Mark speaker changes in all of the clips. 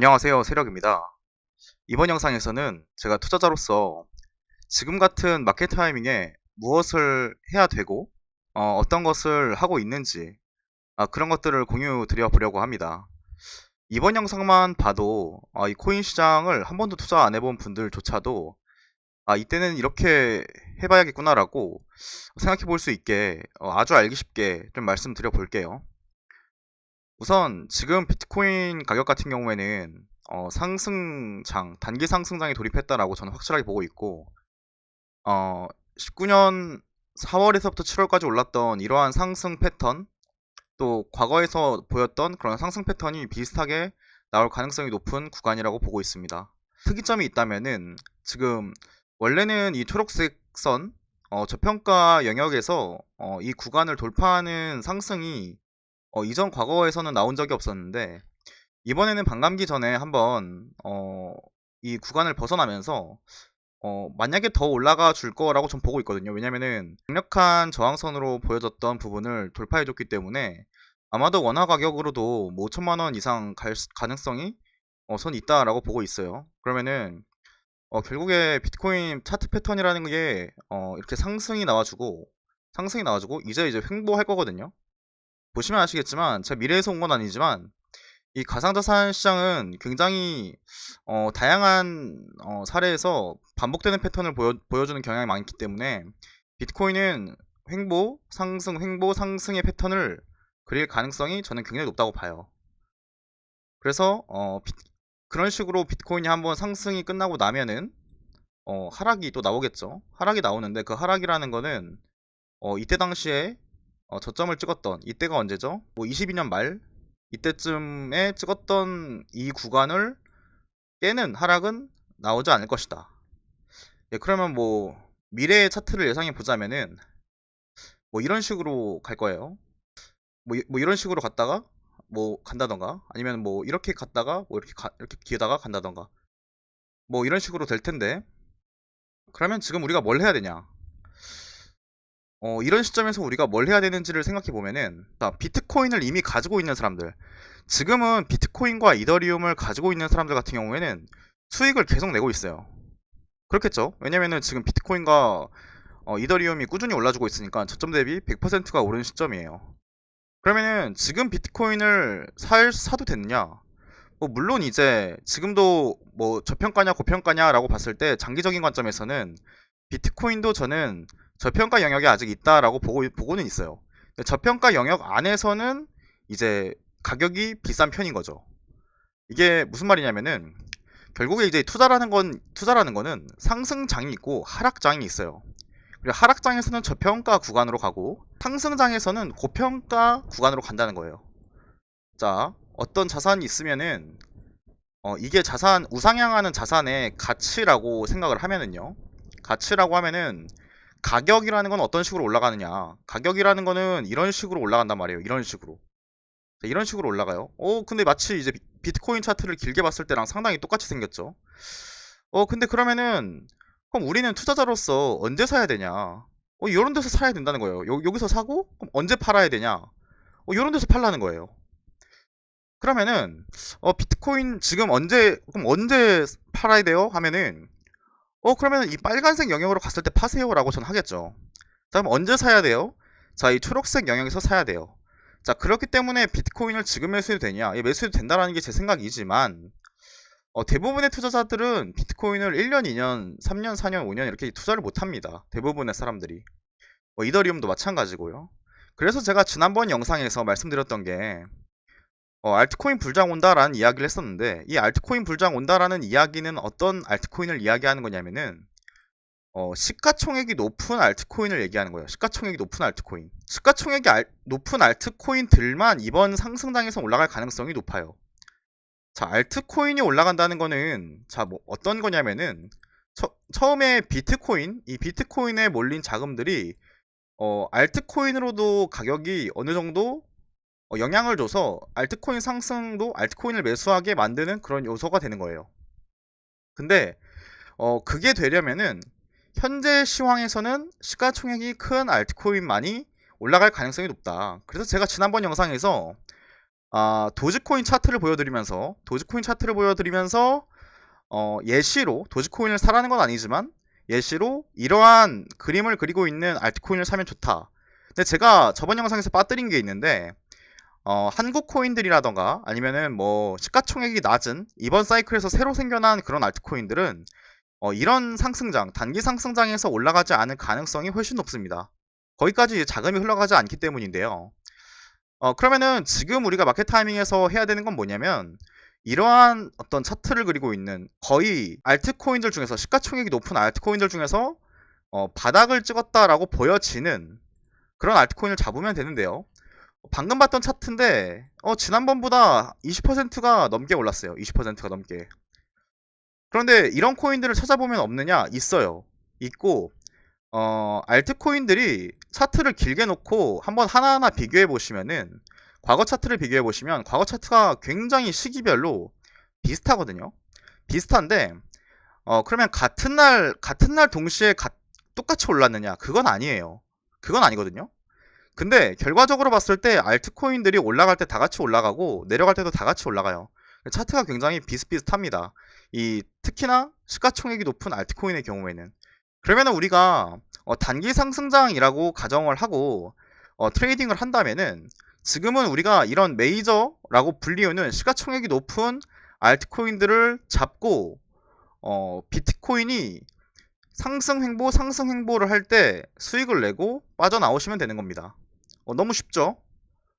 Speaker 1: 안녕하세요. 세력입니다. 이번 영상에서는 제가 투자자로서 지금 같은 마켓 타이밍에 무엇을 해야 되고 어, 떤 것을 하고 있는지 아, 그런 것들을 공유 드려 보려고 합니다. 이번 영상만 봐도 아, 이 코인 시장을 한 번도 투자 안 해본 분들조차도 아, 이때는 이렇게 해봐야겠구나라고 생각해 볼 수 있게 어, 아주 알기 쉽게 좀 말씀드려 볼게요. 우선 지금 비트코인 가격 같은 경우에는 어, 상승장, 단기 상승장에 돌입했다라고 저는 확실하게 보고 있고 어, 19년 4월에서부터 7월까지 올랐던 이러한 상승 패턴 또 과거에서 보였던 그런 상승 패턴이 비슷하게 나올 가능성이 높은 구간이라고 보고 있습니다. 특이점이 있다면은 지금 원래는 이 초록색 선 어, 저평가 영역에서 어, 이 구간을 돌파하는 상승이 어, 이전 과거에서는 나온 적이 없었는데 이번에는 반감기 전에 한번 어, 이 구간을 벗어나면서 어, 만약에 더 올라가 줄 거라고 전 보고 있거든요. 왜냐면은 강력한 저항선으로 보여졌던 부분을 돌파해 줬기 때문에 아마도 원화 가격으로도 뭐 5천만 원 이상 갈 수- 가능성이 어, 선 있다라고 보고 있어요. 그러면은 어, 결국에 비트코인 차트 패턴이라는 게 어, 이렇게 상승이 나와주고 상승이 나와주고 이제 이제 횡보할 거거든요. 보시면 아시겠지만 제가 미래에서 온 건 아니지만 이 가상자산 시장은 굉장히 어, 다양한 어, 사례에서 반복되는 패턴을 보여, 보여 주는 경향이 많기 때문에 비트코인은 횡보, 상승, 횡보, 상승의 패턴을 그릴 가능성이 저는 굉장히 높다고 봐요. 그래서 어, 비- 그런 식으로 비트코인이 한번 상승이 끝나고 나면은 어, 하락이 또 나오겠죠. 하락이 나오는데 그 하락이라는 거는 어, 이때 당시에 어, 저점을 찍었던 이때가 언제죠? 뭐 22년 말 이때쯤에 찍었던 이 구간을 깨는 하락은 나오지 않을 것이다. 예, 그러면 뭐 미래의 차트를 예상해 보자면은 뭐 이런 식으로 갈 거예요. 뭐, 이- 뭐 이런 식으로 갔다가 뭐 간다던가 아니면 뭐 이렇게 갔다가 뭐 이렇게 가, 이렇게 기다가 간다던가 뭐 이런 식으로 될 텐데 그러면 지금 우리가 뭘 해야 되냐? 어, 이런 시점에서 우리가 뭘 해야 되는지를 생각해 보면은 자, 비트코인을 이미 가지고 있는 사람들 지금은 비트코인과 이더리움을 가지고 있는 사람들 같은 경우에는 수익을 계속 내고 있어요. 그렇겠죠? 왜냐면은 지금 비트코인과 어, 이더리움이 꾸준히 올라주고 있으니까 저점 대비 100%가 오른 시점이에요. 그러면은 지금 비트코인을 살 사도 됐느냐? 뭐 물론 이제 지금도 뭐 저평가냐 고평가냐라고 봤을 때 장기적인 관점에서는 비트코인도 저는 저평가 영역에 아직 있다라고 보고 보고는 있어요. 저평가 영역 안에서는 이제 가격이 비싼 편인 거죠. 이게 무슨 말이냐면은 결국에 이제 투자라는 건 투자라는 거는 상승장이 있고 하락장이 있어요. 그리고 하락장에서는 저평가 구간으로 가고 상승장에서는 고평가 구간으로 간다는 거예요. 자, 어떤 자산이 있으면은 어, 이게 자산 우상향하는 자산의 가치라고 생각을 하면은요. 가치라고 하면은 가격이라는 건 어떤 식으로 올라가느냐. 가격이라는 거는 이런 식으로 올라간단 말이에요. 이런 식으로. 자, 이런 식으로 올라가요. 어, 근데 마치 이제 비- 비트코인 차트를 길게 봤을 때랑 상당히 똑같이 생겼죠. 어, 근데 그러면은 그럼 우리는 투자자로서 언제 사야 되냐? 어, 이런 데서 사야 된다는 거예요. 여, 여기서 사고 그럼 언제 팔아야 되냐? 어, 이런 데서 팔라는 거예요. 그러면은 어, 비트코인 지금 언제 그럼 언제 팔아야 돼요? 하면은 어, 그러면 이 빨간색 영역으로 갔을 때 파세요 라고 저는 하겠죠. 자, 그럼 언제 사야 돼요? 자, 이 초록색 영역에서 사야 돼요. 자, 그렇기 때문에 비트코인을 지금 매수해도 되냐? 예, 매수해도 된다라는 게 제 생각이지만, 어, 대부분의 투자자들은 비트코인을 1년, 2년, 3년, 4년, 5년 이렇게 투자를 못 합니다. 대부분의 사람들이. 뭐, 이더리움도 마찬가지고요. 그래서 제가 지난번 영상에서 말씀드렸던 게, 어, 알트코인 불장 온다라는 이야기를 했었는데, 이 알트코인 불장 온다라는 이야기는 어떤 알트코인을 이야기하는 거냐면은, 어, 시가총액이 높은 알트코인을 얘기하는 거예요. 시가총액이 높은 알트코인. 시가총액이 알- 높은 알트코인들만 이번 상승장에서 올라갈 가능성이 높아요. 자, 알트코인이 올라간다는 거는 자, 뭐 어떤 거냐면은 처, 처음에 비트코인, 이 비트코인에 몰린 자금들이 어, 알트코인으로도 가격이 어느 정도 어, 영향을 줘서 알트코인 상승도 알트코인을 매수하게 만드는 그런 요소가 되는 거예요. 근데 어, 그게 되려면은 현재 시황에서는 시가총액이 큰 알트코인만이 올라갈 가능성이 높다. 그래서 제가 지난번 영상에서 아, 도지코인 차트를 보여드리면서 도지코인 차트를 보여드리면서 어, 예시로 도지코인을 사라는 건 아니지만 예시로 이러한 그림을 그리고 있는 알트코인을 사면 좋다. 근데 제가 저번 영상에서 빠뜨린 게 있는데 어, 한국 코인들이라던가 아니면은 뭐 시가총액이 낮은 이번 사이클에서 새로 생겨난 그런 알트코인들은 어, 이런 상승장, 단기 상승장에서 올라가지 않을 가능성이 훨씬 높습니다. 거기까지 자금이 흘러가지 않기 때문인데요. 어, 그러면은 지금 우리가 마켓 타이밍에서 해야 되는 건 뭐냐면 이러한 어떤 차트를 그리고 있는 거의 알트코인들 중에서 시가총액이 높은 알트코인들 중에서 어, 바닥을 찍었다라고 보여지는 그런 알트코인을 잡으면 되는데요. 방금 봤던 차트인데 어, 지난번보다 20%가 넘게 올랐어요. 20%가 넘게. 그런데 이런 코인들을 찾아보면 없느냐? 있어요. 있고 어, 알트코인들이 차트를 길게 놓고 한번 하나하나 비교해 보시면은 과거 차트를 비교해 보시면 과거 차트가 굉장히 시기별로 비슷하거든요. 비슷한데 어, 그러면 같은 날 같은 날 동시에 가- 똑같이 올랐느냐? 그건 아니에요. 그건 아니거든요. 근데 결과적으로 봤을 때 알트코인들이 올라갈 때 다 같이 올라가고 내려갈 때도 다 같이 올라가요. 차트가 굉장히 비슷비슷합니다. 이 특히나 시가총액이 높은 알트코인의 경우에는 그러면은 우리가 어, 단기 상승장이라고 가정을 하고 어, 트레이딩을 한다면은 지금은 우리가 이런 메이저라고 불리우는 시가총액이 높은 알트코인들을 잡고 어, 비트코인이 상승 횡보 상승 횡보를 할 때 수익을 내고 빠져나오시면 되는 겁니다. 어, 너무 쉽죠?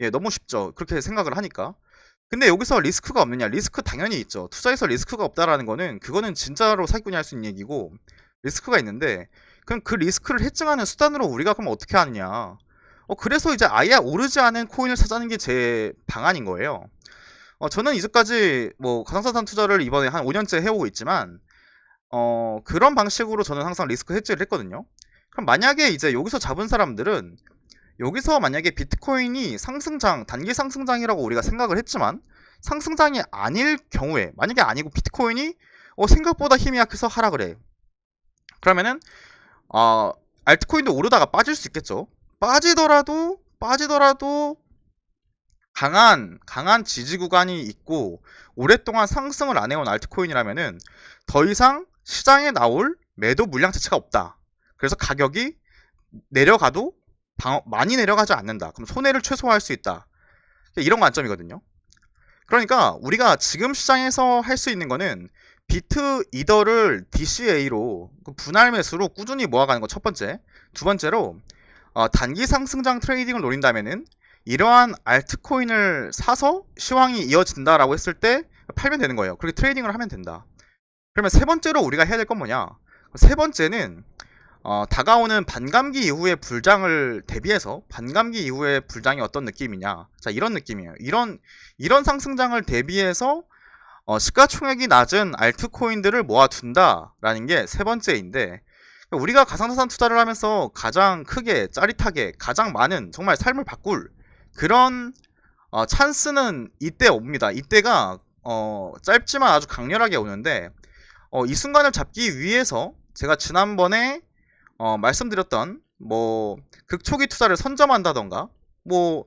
Speaker 1: 예, 너무 쉽죠. 그렇게 생각을 하니까. 근데 여기서 리스크가 없느냐? 리스크 당연히 있죠. 투자에서 리스크가 없다라는 거는 그거는 진짜로 사기꾼이 할 수 있는 얘기고 리스크가 있는데 그럼 그 리스크를 해증하는 수단으로 우리가 그럼 어떻게 하느냐? 어, 그래서 이제 아예 오르지 않은 코인을 찾아는 게 제 방안인 거예요. 어, 저는 이제까지 뭐 가상자산 투자를 이번에 한 5년째 해오고 있지만 어, 그런 방식으로 저는 항상 리스크 해지를 했거든요. 그럼 만약에 이제 여기서 잡은 사람들은 여기서 만약에 비트코인이 상승장, 단기 상승장이라고 우리가 생각을 했지만 상승장이 아닐 경우에 만약에 아니고 비트코인이 어, 생각보다 힘이 약해서 하락을 해. 그러면은 어, 알트코인도 오르다가 빠질 수 있겠죠. 빠지더라도 빠지더라도 강한 강한 지지 구간이 있고 오랫동안 상승을 안 해온 알트코인이라면은 더 이상 시장에 나올 매도 물량 자체가 없다. 그래서 가격이 내려가도 방- 많이 내려가지 않는다. 그럼 손해를 최소화할 수 있다. 이런 관점이거든요. 그러니까 우리가 지금 시장에서 할 수 있는 거는 비트 이더를 DCA로 그 분할 매수로 꾸준히 모아가는 거 첫 번째. 두 번째로 어, 단기 상승장 트레이딩을 노린다면은 이러한 알트코인을 사서 시황이 이어진다라고 했을 때 팔면 되는 거예요. 그렇게 트레이딩을 하면 된다. 그러면 세 번째로 우리가 해야 될 건 뭐냐? 세 번째는 어, 다가오는 반감기 이후의 불장을 대비해서 반감기 이후의 불장이 어떤 느낌이냐? 자 이런 느낌이에요. 이런 이런 상승장을 대비해서 어, 시가총액이 낮은 알트코인들을 모아둔다라는 게 세 번째인데 우리가 가상자산 투자를 하면서 가장 크게 짜릿하게 가장 많은 정말 삶을 바꿀 그런 어, 찬스는 이때 옵니다. 이때가 어, 짧지만 아주 강렬하게 오는데 어, 이 순간을 잡기 위해서 제가 지난번에 어, 말씀드렸던 뭐 극초기 투자를 선점한다던가 뭐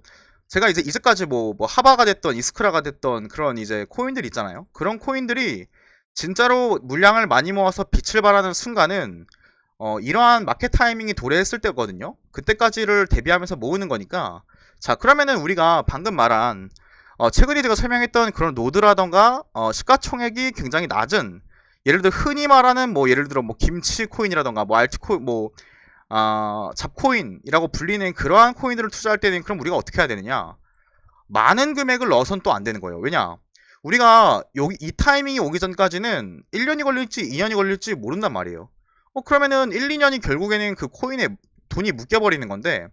Speaker 1: 제가 이제 이제까지 뭐, 뭐 하바가 됐던 이스크라가 됐던 그런 이제 코인들 있잖아요. 그런 코인들이 진짜로 물량을 많이 모아서 빛을 발하는 순간은 어, 이러한 마켓 타이밍이 도래했을 때거든요. 그때까지를 대비하면서 모으는 거니까 자 그러면은 우리가 방금 말한 어, 최근에 제가 설명했던 그런 노드라던가 어, 시가총액이 굉장히 낮은 예를 들어 흔히 말하는 뭐 예를 들어 뭐 김치 코인이라던가 뭐 알트코인 뭐 아, 잡코인이라고 불리는 그러한 코인들을 투자할 때는 그럼 우리가 어떻게 해야 되느냐? 많은 금액을 넣어선 또 안 되는 거예요. 왜냐? 우리가 여기 이 타이밍이 오기 전까지는 1년이 걸릴지 2년이 걸릴지 모른단 말이에요. 어 그러면은 1, 2년이 결국에는 그 코인에 돈이 묶여 버리는 건데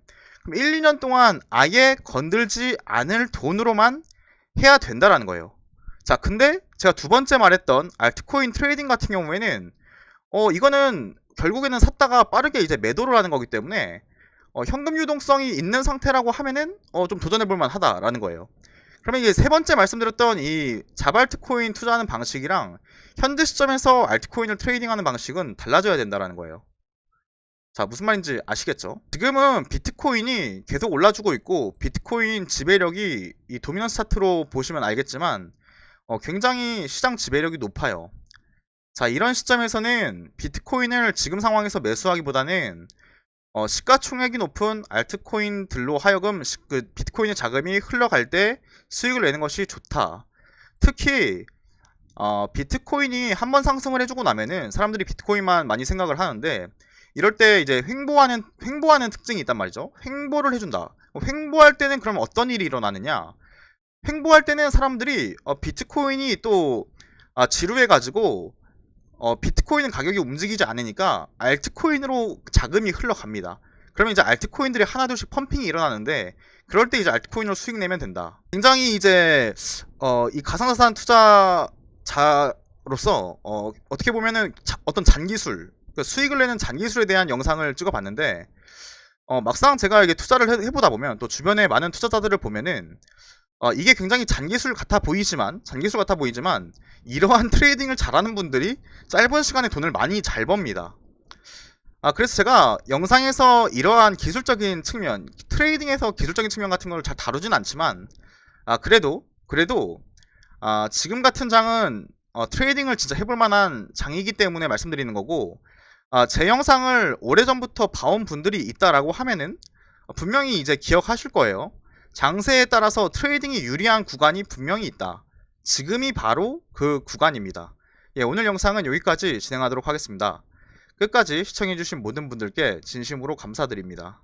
Speaker 1: 그럼 1, 2년 동안 아예 건들지 않을 돈으로만 해야 된다라는 거예요. 자, 근데 제가 두 번째 말했던 알트코인 트레이딩 같은 경우에는 어 이거는 결국에는 샀다가 빠르게 이제 매도를 하는 거기 때문에 어, 현금 유동성이 있는 상태라고 하면은 어, 좀 도전해 볼 만하다라는 거예요. 그러면 이게 세 번째 말씀드렸던 이 자발트코인 투자하는 방식이랑 현재 시점에서 알트코인을 트레이딩하는 방식은 달라져야 된다라는 거예요. 자, 무슨 말인지 아시겠죠? 지금은 비트코인이 계속 올라주고 있고, 비트코인 지배력이 이 도미넌스 차트로 보시면 알겠지만, 어, 굉장히 시장 지배력이 높아요. 자, 이런 시점에서는 비트코인을 지금 상황에서 매수하기보다는 어, 시가총액이 높은 알트코인들로 하여금 시- 그 비트코인의 자금이 흘러갈 때 수익을 내는 것이 좋다. 특히 어, 비트코인이 한 번 상승을 해주고 나면은 사람들이 비트코인만 많이 생각을 하는데 이럴 때 이제 횡보하는 횡보하는 특징이 있단 말이죠. 횡보를 해준다. 횡보할 때는 그럼 어떤 일이 일어나느냐? 횡보할 때는 사람들이 어, 비트코인이 또 아, 지루해가지고 어, 비트코인은 가격이 움직이지 않으니까 알트코인으로 자금이 흘러갑니다. 그러면 이제 알트코인들이 하나둘씩 펌핑이 일어나는데 그럴 때 이제 알트코인으로 수익 내면 된다. 굉장히 이제 어, 이 가상자산 투자자로서 어, 어떻게 보면은 자- 어떤 잔기술 그 수익을 내는 잔기술에 대한 영상을 찍어봤는데 어, 막상 제가 이게 투자를 해, 해보다 보면 또 주변에 많은 투자자들을 보면은 어, 이게 굉장히 잔기술 같아 보이지만 잔기술 같아 보이지만 이러한 트레이딩을 잘하는 분들이 짧은 시간에 돈을 많이 잘 법니다. 아, 그래서 제가 영상에서 이러한 기술적인 측면, 트레이딩에서 기술적인 측면 같은 걸 잘 다루진 않지만, 아, 그래도, 그래도, 아, 지금 같은 장은 어, 트레이딩을 진짜 해볼 만한 장이기 때문에 말씀드리는 거고, 아, 제 영상을 오래전부터 봐온 분들이 있다라고 하면은, 어, 분명히 이제 기억하실 거예요. 장세에 따라서 트레이딩이 유리한 구간이 분명히 있다. 지금이 바로 그 구간입니다. 예, 오늘 영상은 여기까지 진행하도록 하겠습니다. 끝까지 시청해주신 모든 분들께 진심으로 감사드립니다.